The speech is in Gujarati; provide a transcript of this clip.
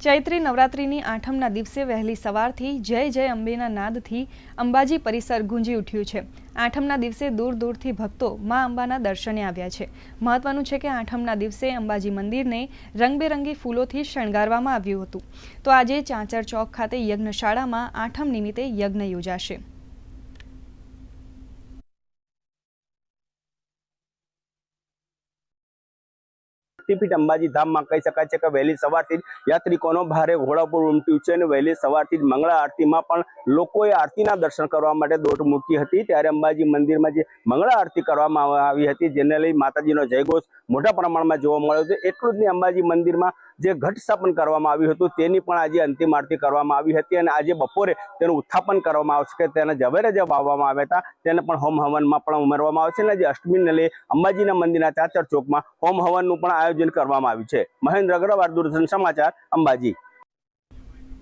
ચૈત્રી નવરાત્રિની આઠમના દિવસે વહેલી સવારથી જય જય અંબેના નાદથી અંબાજી પરિસર ગુંજી ઉઠ્યું છે. આઠમના દિવસે દૂર દૂરથી ભક્તો મા અંબાના દર્શને આવ્યા છે. મહત્વનું છે કે આઠમના દિવસે અંબાજી મંદિરને રંગબેરંગી ફૂલોથી શણગારવામાં આવ્યું હતું. તો આજે ચાંચર ચોક ખાતે યજ્ઞશાળામાં આઠમ નિમિત્તે યજ્ઞ યોજાશે. શક્તિપીઠ અંબાજી ધામમાં કહી શકાય છે કે વહેલી સવારથી જ યાત્રિકોનો ભારે ઘોડાપુર ઉમટ્યું છે અને વહેલી સવારથી જ મંગળા આરતીમાં પણ લોકોએ આરતીના દર્શન કરવા માટે દોટ મૂકી હતી. ત્યારે અંબાજી મંદિરમાં જે મંગળા આરતી કરવામાં આવી હતી, જેને લઈ માતાજીનો જયઘોષ મોટા પ્રમાણમાં જોવા મળ્યો છે એટલું જ નહીં, અંબાજી મંદિરમાં જે ઘટ સ્થાપન કરવામાં આવ્યું હતું, તેની પણ આજે અંતિમ આરતી કરવામાં આવી હતી અને આજે બપોરે તેનું ઉત્થાપન કરવામાં આવશે કે તેને ઝવેરે જે વાવવામાં આવ્યા હતા, તેને પણ હોમ હવનમાં પણ ઉમેરવામાં આવશે અને જે અષ્ટમીને લઈ અંબાજીના મંદિરના ચાચર ચોકમાં હોમ હવનનું પણ આયોજન કરવામાં આવ્યું છે. મહેન્દ્ર અગ્રવાલ, દૂરદર્શન સમાચાર, અંબાજી.